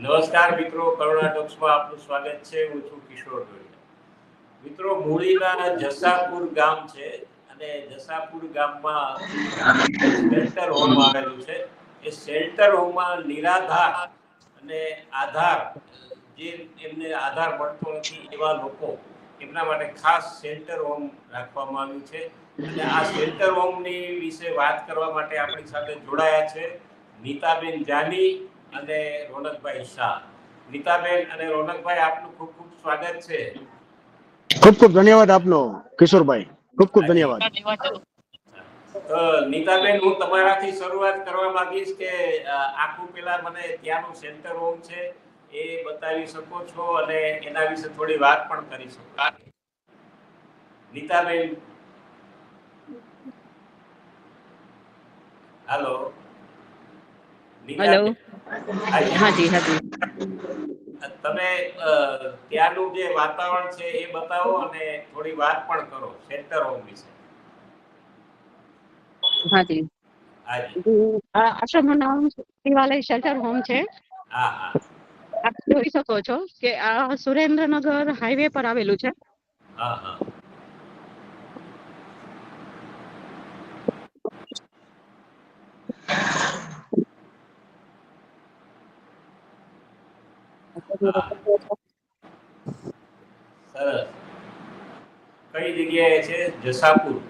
નમસ્કાર મિત્રો, કરુણા ટોક્સમાં આપનું સ્વાગત છે. હું છું કિશોર ડોડિયા મિત્રો, મૂળીના જસાપુર ગામ છે અને જસાપુર ગામમાં શેલ્ટર હોમ આવેલું છે. એ શેલ્ટર હોમમાં નિરાધાર અને આધાર, જે એમને આધાર મળતો નથી એવા લોકો એમના માટે ખાસ શેલ્ટર હોમ રાખવામાં આવ્યું છે. અને આ શેલ્ટર હોમની વિશે વાત કરવા માટે આપણી સાથે જોડાયા છે નીતાબેન જાની અને રોનકભાઈ શાહ. નીતાબેન અને રોનકભાઈ આપનું ખૂબ ખૂબ સ્વાગત છે. ખૂબ ખૂબ ધન્યવાદ આપનો કિશોરભાઈ. ખૂબ ખૂબ ધન્યવાદ. તો નીતાબેન હું તમારાથી શરૂઆત કરવા માંગીશ કે આખું પેલા મને ત્યાંનું સેન્ટર હોમ છે એ બતાવી શકો છો અને એના વિશે થોડી વાત પણ કરી શકો. નીતાબેન. હેલો. હેલો. હાજી. હાજી. તમે ત્યાંનું જે વાતાવરણ છે એ બતાવો અને થોડી વાત પણ કરો સેન્ટર હોમ વિશે. હાજી. આશ્રમનું નામ શિવાલય શેલ્ટર હોમ છે. હા હા. આપ જોઈ શકો છો કે આ સુરેન્દ્રનગર હાઈવે પર આવેલું છે. હા. સરસ. કઈ જગ્યાએ છે? જસાપુર.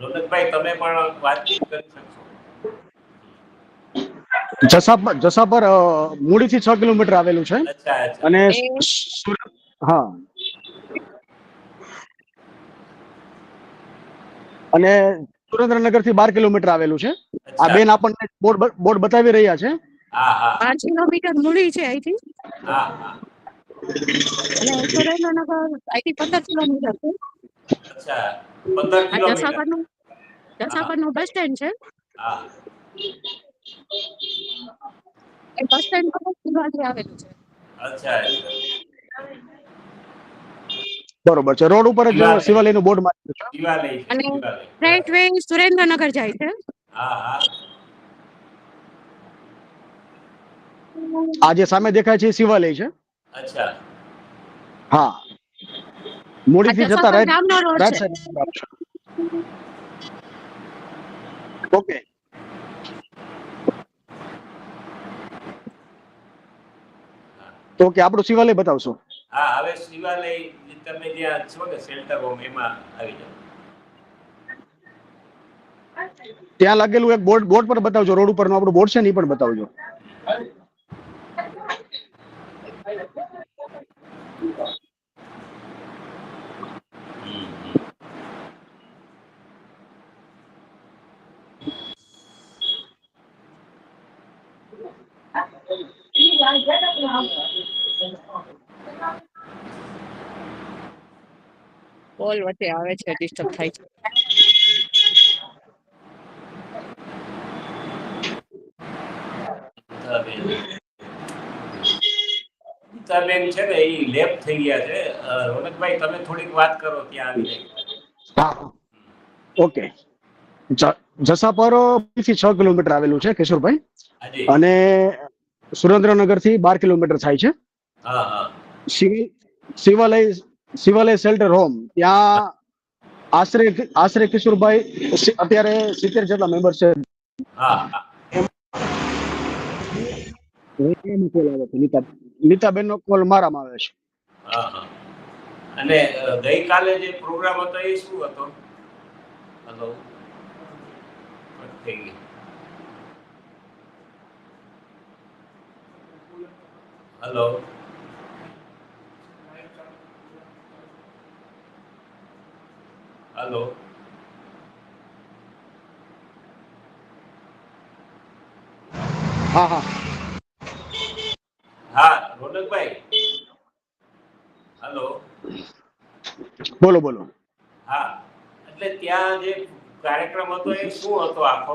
રોનકભાઈ તમે પણ વાતચીત કરી શકશો. જસાપર જસાપર અ, મૂળીથી છ કિલોમીટર આવેલું છે. અને હા. અને સુરેન્દ્રનગરથી બાર કિલોમીટર આવેલું છે. આ બેન આપણને બોર્ડ બોર્ડ બતાવી રહ્યા છે. પાંચ કિલોમીટર મૂળી છે અહીંથી. હા હા. અને સુરેન્દ્રનગર અહીંથી પંદર કિલોમીટર છે. બસ સ્ટેન્ડ છે. એ બસ સ્ટેન્ડ પર આવેલું છે. અચ્છા બરોબર છે. રોડ ઉપર જ શિવાલય. શિવાલયનું બોર્ડ છે. અને સુરેન્દ્રનગર જાય છે. હા હા. આ જે સામે દેખાય છે એ શિવાલય છે. અચ્છા. હા. મોડી મૂળીથી જતા રાઈટ રાઈટ સાઈડ ઓકે તો કે આપણું શિવાલય બતાવશો. હા હવે શિવાલય તમે જ્યાં છો ને શેલ્ટર હોમ એમાં આવી જાવ ત્યાં લાગેલું એક બોર્ડ બોર્ડ પર બતાવજો રોડ ઉપરનું આપણું બોર્ડ છે ને એ પણ બતાવજો. કોલ વચ્ચે આવે છે ડિસ્ટર્બ થાય છે. ગીતાબેન છે ને એ લેપ થઈ ગયા છે. રોનકભાઈ તમે થોડીક વાત કરો ત્યાં આવી હા ઓકે. જસાપરથી છ કિલોમીટર આવેલું છે કિશોરભાઈ. અને સુરેન્દ્રનગરથી બાર કિલોમીટર થાય છે. શિવાલય શિવાલય શેલ્ટર હોમ ત્યાં આશરે આશરે કિશોરભાઈ અત્યારે સિત્તેર જેટલા મેમ્બર છે. નીતાબેન નો કોલ મારામાં આવે છે. અને ગઈકાલે જે પ્રોગ્રામ હતો એ શું હતો? હલો થઈ ગઈ હલો હલો હા હા. હા રોનકભાઈ. હલો બોલો બોલો. હા એટલે ત્યાં જે કાર્યક્રમ હતો એ શું હતો આખો?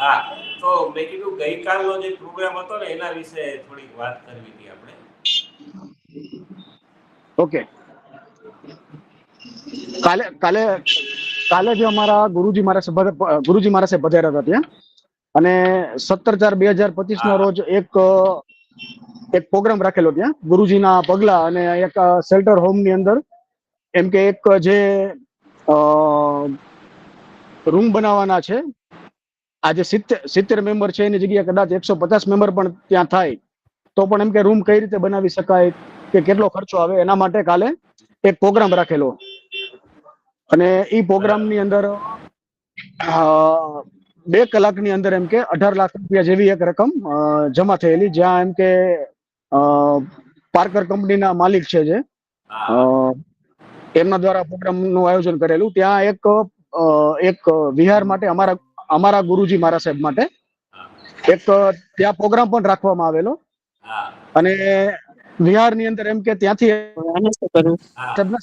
હા તો મેં કીધું ગઈકાલનો જે પ્રોગ્રામ હતો ને એના વિશે થોડીક વાત કરવી હતી આપણે. ઓકે કાલે કાલે કાલે જે અમારા ગુરુજી મારા ગુરુજી મારા સાહેબ પધાર્યા હતા ત્યાં. અને સત્તર ચાર બે હજાર પચીસ ના રોજ એક એક પ્રોગ્રામ રાખેલો ત્યાં ગુરુજીના પગલા અને એક શેલ્ટર હોમની અંદર એમ કે એક જે રૂમ બનાવવાના છે આજે સિત્તેર સિત્તેર મેમ્બર છે એની જગ્યાએ કદાચ એકસો પચાસ મેમ્બર પણ ત્યાં થાય, તો પણ એમ કે રૂમ કઈ રીતે બનાવી શકાય કે કેટલો ખર્ચો આવે, એના માટે કાલે એક પ્રોગ્રામ રાખેલો. અને એ પ્રોગ્રામની અંદર બે કલાકની અંદર એમ કે અઢાર લાખ રૂપિયા જેવી એક રકમ જમા થયેલી, જ્યાં એમ કે પાર્કર કંપનીના માલિક છે જે એમના દ્વારા પ્રોગ્રામનું આયોજન કરેલું. ત્યાં એક એક વિહાર માટે અમારા અમારા ગુરુજી મારા સાહેબ માટે. એક ત્યાં પ્રોગ્રામ પણ રાખવામાં આવેલો. હા. અને બિહારની અંદર એમ કે ત્યાંથી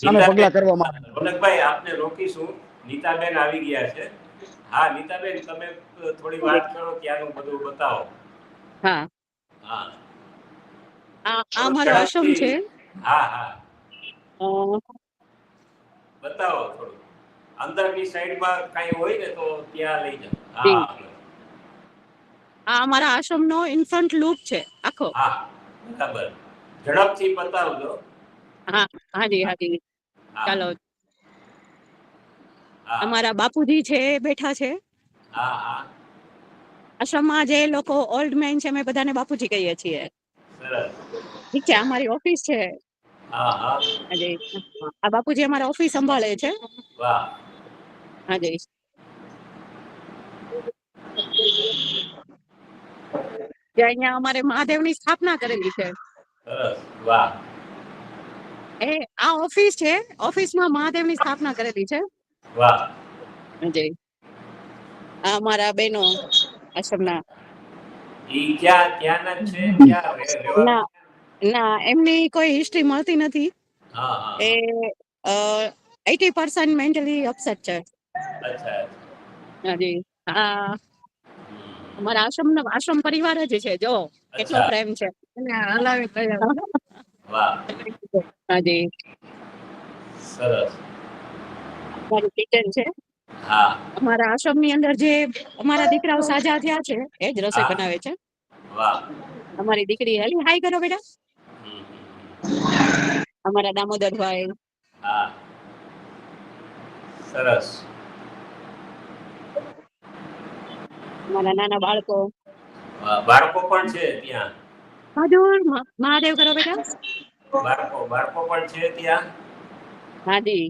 સામે પગલા કરવામાં રોનકભાઈ આપને રોકીશું. નીતાબેન આવી ગયા છે. હા નીતાબેન તમે થોડી વાત કરો ત્યાંનું બધું બતાવો. હા. હા. આ આ મારો આશ્રમ છે. હા હા. બતાવો થોડું. અંદરની સાઈડમાં કાંઈ હોય ને તો ત્યાં લઈ જાઓ. આ અમારા આશ્રમનો ઇન્ફન્ટ લૂપ છે. આખો. હા બરાબર. ઝડપથી બતાવજો હા હાજી હાજી. ચાલો. અમારા બાપુજી છે બેઠા છે. હા હા. આશ્રમમાં જે લોકો ઓલ્ડ મેન છે અમે બધાને બાપુજી કહીએ છીએ. ઠીક છે અમારી ઓફિસ છે. આ બાપુજી અમારા ઓફિસ સંભાળે છે. હા જય અહીંયા અમારે મહાદેવની સ્થાપના કરેલી છે. વાહ. એ આ ઓફિસ છે ઓફિસમાં મહાદેવની સ્થાપના કરેલી છે. વાહ. હાજી આ અમારા બેનો આશ્રમના. ઈ ક્યાં ત્યાંના છે? ક્યાં ના. ના એમની કોઈ હિસ્ટ્રી મળતી નથી. હા હા. એ એટી પર્સન્ટ મેન્ટલી અપસેટ છે. હાજી. હમ. અમારા આશ્રમ આશ્રમ પરિવાર જ છે જો. કેટલો પ્રેમ છે. હલાવી વાહ. હાજી. સરસ. અમારું કિચન છે. હા. અમારા આશ્રમની અંદર જે અમારા દીકરાઓ સાજા થયા છે એ જ રસોઈ બનાવે છે. વાહ. અમારી દીકરી હેલી હાઈ કરો બેટા. અમારા દામોદરભાઈ હા. સરસ. અમારા નાના બાળકો. બાળકો પણ છે ત્યાં? હાજુર મહાદેવ કરો બેટા. બાળકો બાળકો પણ છે ત્યાં? હાજી.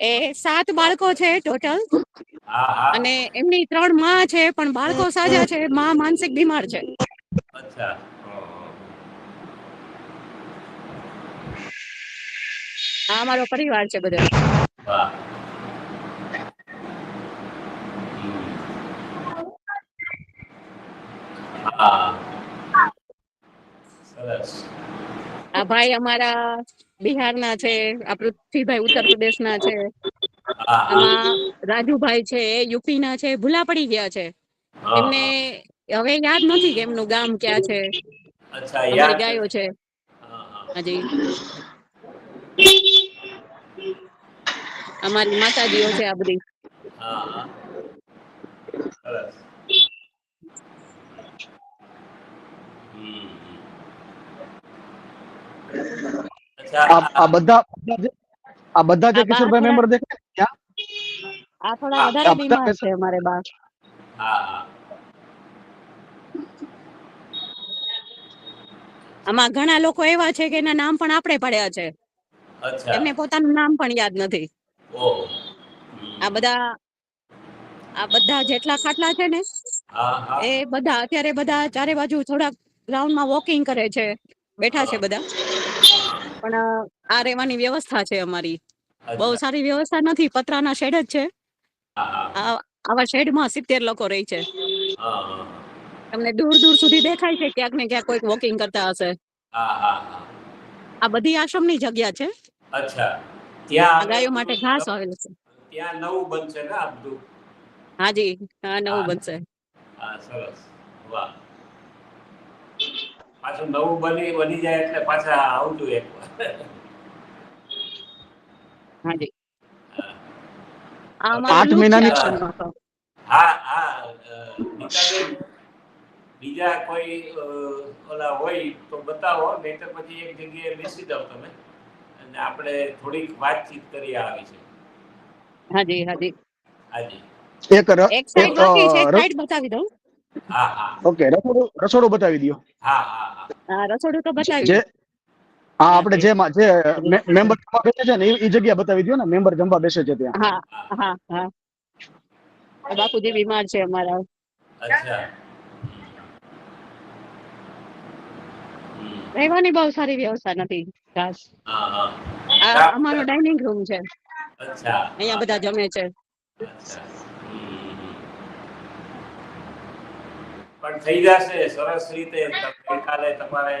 એ સાત બાળકો છે ટોટલ. અને એમની ત્રણમાં છે પણ બાળકો સાજા છે માં માનસિક બીમાર છે. અચ્છા. ઓહો. આ અમારો પરિવાર છે બધો. હા. આ ભાઈ અમારા બિહારના છે આ પૃથ્વીભાઈ ઉત્તર પ્રદેશના છે. હા હા. આમાં રાજુભાઈ છે યુપી ના છે ભૂલા પડી ગયા છે. એમને હવે યાદ નથી કે એમનું ગામ ક્યાં છે. હા. અચ્છા યાદ ગાયો છે. હા હા. હાજી. અમારી માતાજીઓ છે આ બધી. હા. હા સરસ હમ, હમ. અચ્છા આ આ બધા બધા આ બધા જે કિશોરભાઈ મેમ્બર દેખાય આ થોડા વધારે બીમાર છે અમારે બા. હા. હા આમાં ઘણા લોકો એવા છે કે એના નામ પણ આપણે પડ્યા છે. એમને પોતાનું નામ પણ યાદ નથી. આ બધા આ બધા જેટલા ખાટલા છે ને એ બધા અત્યારે બધા ચારે બાજુ થોડાક ગ્રાઉન્ડમાં વોકિંગ કરે છે બેઠા છે બધા. પણ આ રહેવાની વ્યવસ્થા છે અમારી. બહુ સારી વ્યવસ્થા નથી પતરાના શેડ જ છે. આવા શેડમાં સિત્તેર લોકો રહે છે. તમને દૂર દૂર સુધી દેખાય છે ક્યાંક ને ક્યાંક કોઈક વોકિંગ કરતા હશે. આ બધી આશ્રમની જગ્યા છે. અચ્છા. ત્યાં ગાયો માટે ઘાસ આવેલું છે. ત્યાં નવું બનશે ને આ બધું હાજી હા નવું બનશે. હા સરસ. વાહ. પાછું નવું બની બની જાય એટલે પાછા આવતું એક હાજી હા. આઠ મહિનાની- હા. હા બીજા કોઈ ઓલા હોય તો બતાવો નહીં તો પછી એક જગ્યાએ બેસી જાઓ તમે. આપણે થોડીક વાતચીત કરી આવી છે હાજી હાજી. હાજી. એક એક સાઈડ બાકી છે સાઈડ બતાવી દઉં. હા હા. ઓકે રસોડું રસોડું બતાવી દયો. હા હા હા. હા રસોડું તો બતાવી હા આપણે જે જે મેમ્બર જમવા બેસે છે ને એ- જગ્યા બતાવી દો ને મેમ્બર જમવા બેસે છે ત્યાં. હા હા હા. બાપુજી બીમાર છે અમારા. અચ્છા. રહેવાની બહુ સારી વ્યવસ્થા નથી. ખાસ. આ અમારો ડાઇનિંગ રૂમ છે. અહીંયા બધા જમે છે. પણ થઈ જશે સરસ રીતે ગઈકાલે તમારે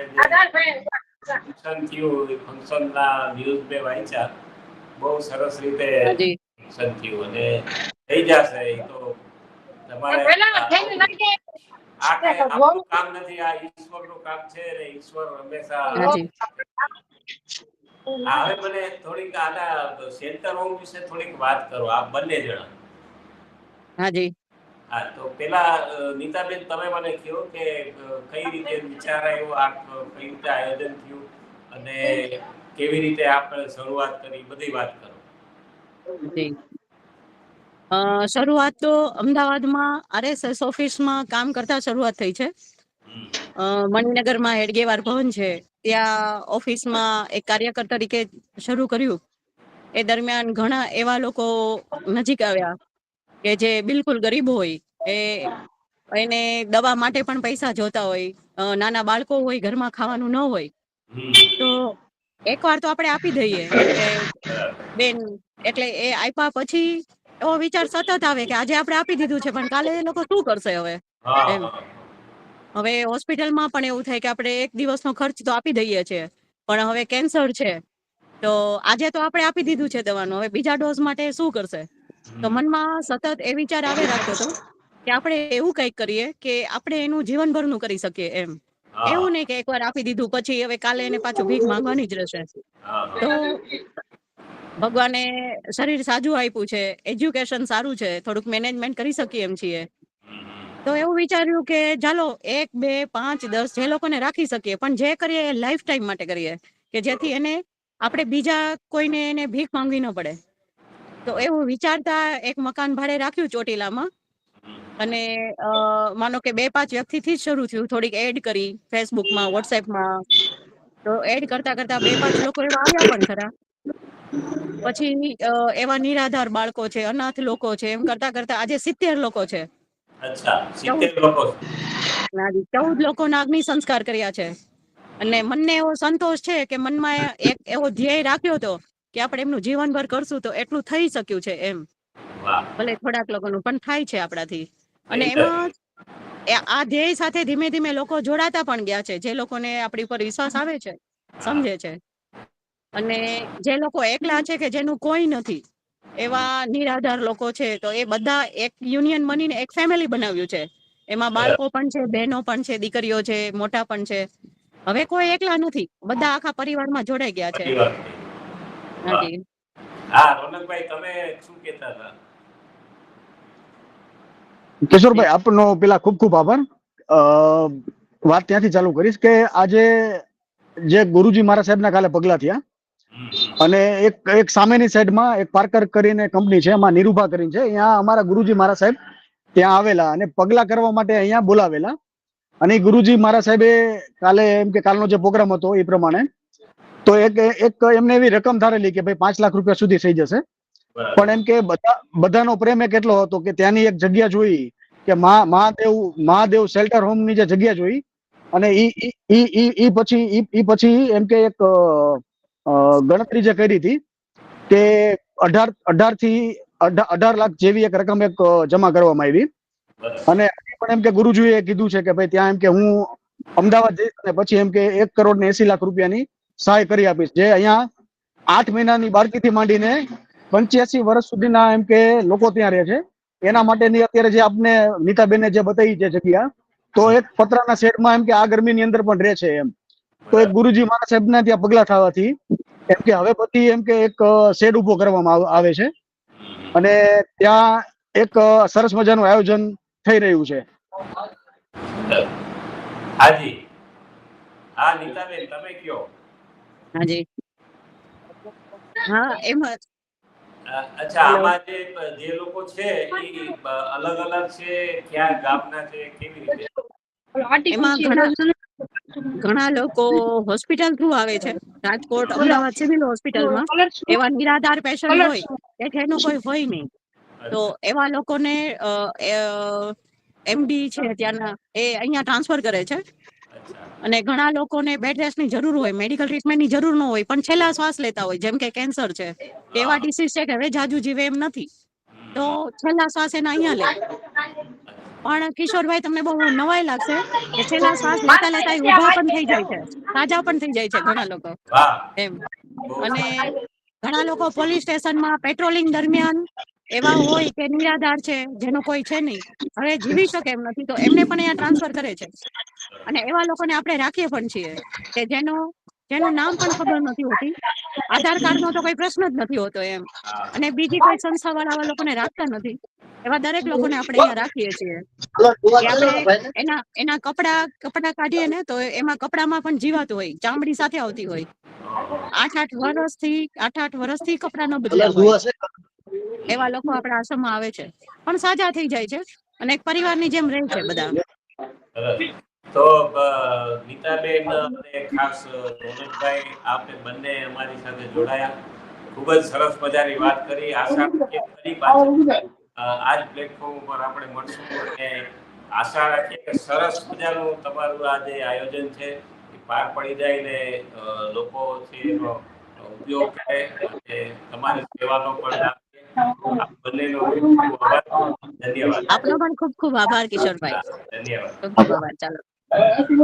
ફંક્શન થયું ફંક્શનના ન્યૂઝ મેં વાંચ્યા. બહુ સરસ રીતે ફંક્શન થયું અને થઈ જશે એ તો તમારે આ કામ નથી આ ઈશ્વરનું કામ છે ને ઈશ્વર હંમેશા હવે મને થોડીક આના સેન્ટર હોમ વિશે થોડીક વાત કરો આપ બંને જણા. હાજી. હા તો પેલા નીતાબેન તમે મને કહો કે કઈ રીતે વિચાર આવ્યો આ કઈ રીતે આયોજન થયું અને કેવી રીતે આપણે શરૂઆત કરી બધી વાત કરો. જી. શરૂઆત તો અમદાવાદમાં આરએસએસ ઓફિસમાં કામ કરતા શરૂઆત થઈ છે. મણિનગરમાં હેડગેવાર ભવન છે ત્યાં ઓફિસમાં એક કાર્યકર તરીકે શરૂ કર્યું. એ દરમિયાન ઘણા એવા લોકો નજીક આવ્યા કે જે બિલકુલ ગરીબ હોય. એ એને દવા માટે પણ પૈસા જોતા હોય. નાના બાળકો હોય ઘરમાં ખાવાનું ન હોય. તો એકવાર તો આપણે આપી દઈએ બેન એટલે એ આપ્યા પછી એવો વિચાર સતત આવે કે આજે આપણે આપી દીધું છે પણ કાલે એ લોકો શું કરશે હવે? એમ. હવે હોસ્પિટલમાં પણ એવું થાય કે આપણે એક દિવસનો ખર્ચ તો આપી દઈએ છીએ પણ હવે કેન્સર છે તો આજે તો આપણે આપી દીધું છે દવાનું. હવે બીજા ડોઝ માટે શું કરશે? તો મનમાં સતત એ વિચાર આવે રાખતો હતો કે આપણે એવું કંઈક કરીએ કે આપણે એનું જીવનભરનું કરી શકીએ એમ. એવું નહીં કે એકવાર આપી દીધું પછી હવે કાલે એને પાછું ભીખ માંગવાની જ રહેશે. તો ભગવાને શરીર સાજું આપ્યું છે એજ્યુકેશન સારું છે થોડુંક મેનેજમેન્ટ કરી શકીએ એમ છીએ. તો એવું વિચાર્યું કે ચાલો, એક, બે, પાંચ, દસ જે લોકોને રાખી શકીએ, પણ જે કરીએ એ લાઈફ ટાઈમ માટે કરીએ, કે જેથી એને આપણે બીજા કોઈને એને ભીખ માંગવી ન પડે. તો એવું વિચારતા એક મકાન ભાડે રાખ્યું ચોટીલામાં અને માનો કે બે, પાંચ વ્યક્તિથી જ શરૂ થયું, થોડીક એડ કરી ફેસબુકમાં વોટ્સએપમાં તો એડ કરતા કરતા બે, પાંચ લોકો એવા આવ્યા પણ ખરા. પછી એવા નિરાધાર બાળકો છે, અનાથ લોકો છે, એમ કરતા કરતા આજે સિત્તેર લોકો છે. અચ્છા લોકો. ના લોકોના અગ્નિ સંસ્કાર કર્યા છે. અને મનને એવો સંતોષ છે કે મનમાં એક એવો ધ્યેય રાખ્યો હતો કે આપણે એમનું જીવનભર કરશું તો એટલું થઈ શક્યું છે એમ. ભલે થોડાક લોકોનું પણ થાય છે આપણાથી. અને એમાં આ ધ્યેય સાથે ધીમે ધીમે લોકો જોડાતા પણ ગયા છે. જે લોકોને આપણી ઉપર વિશ્વાસ આવે છે સમજે છે. અને જે લોકો એકલા છે કે જેનું કોઈ નથી એવા નિરાધાર લોકો છે તો એ બધા એક યુનિયન બનીને એક ફેમિલી બનાવ્યું છે એમાં બાળકો પણ છે બહેનો પણ છે દીકરીઓ છે મોટા પણ છે હવે કોઈ એકલા નથી બધા આખા પરિવારમાં જોડાઈ ગયા છે બધી વાત થઈ. વાહ. હાજી હા રોનકભાઈ તમે શું કહેતા હતા કિશોરભાઈ આપનો પેલા ખૂબ ખૂબ આભાર અ, વાત ત્યાંથી ચાલુ કરીશ કે આજે જે ગુરુજી મારા સાહેબના કાલે પગલા થયા. અને એક એક સામેની સાઈડમાં એક પાર્કર કરીને કંપની છે એમાં નિરૂભા કરીને છે. અહીંયા અમારા ગુરુજી મારા સાહેબ ત્યાં આવેલા અને પગલા કરવા માટે અહીંયા બોલાવેલા. અને ગુરુજી મારા સાહેબે કાલે એમ કે કાલનો જે પ્રોગ્રામ હતો એ પ્રમાણે તો એક એક એમને એવી રકમ ધારેલી કે ભાઈ પાંચ લાખ રૂપિયા સુધી થઈ જશે. પણ એમ કે બધા બધાનો પ્રેમ એક એટલો હતો કે ત્યાંની એક જગ્યા જોઈ કે મહાદેવ મહાદેવ શેલ્ટર હોમની જે જગ્યા જોઈ અને ઈ ઈ ઈ પછી ઈ પછી એમ કે એક ગણતરી જે કરી હતી કે અઢાર અઢારથી અઢાર લાખ જેવી એક રકમ એક જમા કરવામાં આવી. અને પણ એમ કે ગુરુજીએ કીધું છે કે ભાઈ ત્યાં એમ કે હું અમદાવાદ જઈશ અને પછી એમ કે એક કરોડ ને એસી લાખ રૂપિયાની સહાય કરી આપીશ. જે અહીંયા આઠ મહિનાની બાળકીથી માંડીને પંચ્યાસી વર્ષ સુધીના એમ કે લોકો ત્યાં રહે છે. એના માટેની અત્યારે જે આપને નીતાબેને જે બતાવી છે જગ્યા, તો એક પતરાના શેડમાં એમ કે આ ગરમીની અંદર પણ રહે છે એમ. તો એક ગુરુજી મહારાજ સાહેબના ત્યાં પગલા થવાથી એમ કે હવે પછી એમ કે એક શેડ ઊભો કરવામાં આવે છે. અને ત્યાં એક સરસ મજાનું આયોજન થઈ રહ્યું છે. હાજી. હા નીતાબેન તમે કયો? હાજી. હા એમાં જ. અચ્છા આમાં જે જે લોકો છે એ અલગ અલગ છે ક્યાં ગામના છે કેવી રીતે? એમાં ઘણા ઘણા લોકો હોસ્પિટલ થ્રુ આવે છે. રાજકોટ અમદાવાદ સિવિલ હોસ્પિટલમાં એવા નિરાધાર પેશન્ટ હોય કે જેનું કોઈ હોય નહીં. તો એવા લોકોને એમડી છે ત્યાંના એ અહીંયા ટ્રાન્સફર કરે છે. અને ઘણા લોકોને બેડ રેસ્ટની જરૂર હોય મેડિકલ ટ્રીટમેન્ટની જરૂર ન હોય પણ છેલ્લા શ્વાસ લેતા હોય જેમ કે કેન્સર છે. એવા ડિસીઝ છે કે હવે જાજુ જીવે એમ નથી. તો છેલ્લા શ્વાસ એના અહીંયા લે. પણ કિશોરભાઈ તમને બહુ નવાઈ લાગશે કે છેલ્લા શ્વાસ લેતા લેતા ઊભા પણ થઈ જાય છે. તાજા પણ થઈ જાય છે ઘણા લોકો. એમ. અને ઘણા લોકો પોલીસ સ્ટેશનમાં પેટ્રોલિંગ દરમિયાન એવા હોય કે નિરાધાર છે જેનો કોઈ છે નહીં. હવે જીવી શકે એમ નથી તો એમને પણ અહીંયા ટ્રાન્સફર કરે છે. અને એવા લોકોને આપણે રાખીએ પણ છીએ કે જેનો જેનું નામ પણ ખબર નથી હોતી. આધાર કાર્ડ નો તો કોઈ પ્રશ્ન જ નથી હોતો એમ. અને બીજી કોઈ સંસ્થા વાળા લોકોને રાખતા નથી. એવા દરેક લોકોને આપણે અહીંયા રાખીએ છીએ. આપણે એના એના કપડા કપડા કાઢીએ ને તો એમાં કપડામાં પણ જીવાતું હોય. ચામડી સાથે આવતી હોય. આઠ આઠ વર્ષથી આઠ આઠ વર્ષથી કપડા ન બદલ્યા એવા લોકો આપણા આશ્રમમાં આવે છે. પણ સાજા થઈ જાય છે. અને એક પરિવારની જેમ રહે છે બધા. તો નીતાબેન અને ખાસ રોનકભાઈ આપે બંને અમારી સાથે જોડાયા. ખૂબ જ સરસ મજાની વાત કરી. આશા રાખીએ ફરી પાછા. આ જ પ્લેટફોર્મ ઉપર આપણે મળશું અને આશા રાખીએ કે સરસ મજાનું તમારું આ જે આયોજન છે એ પાર પડી જાય ને લોકો છે એનો ઉપયોગ કરે અને તમારી સેવાનો પણ લાભ આપનો પણ ખૂબ ખૂબ આભાર કિશોરભાઈ. ધન્યવાદ. ખૂબ ખૂબ આભાર. ચાલો. হ্যাপি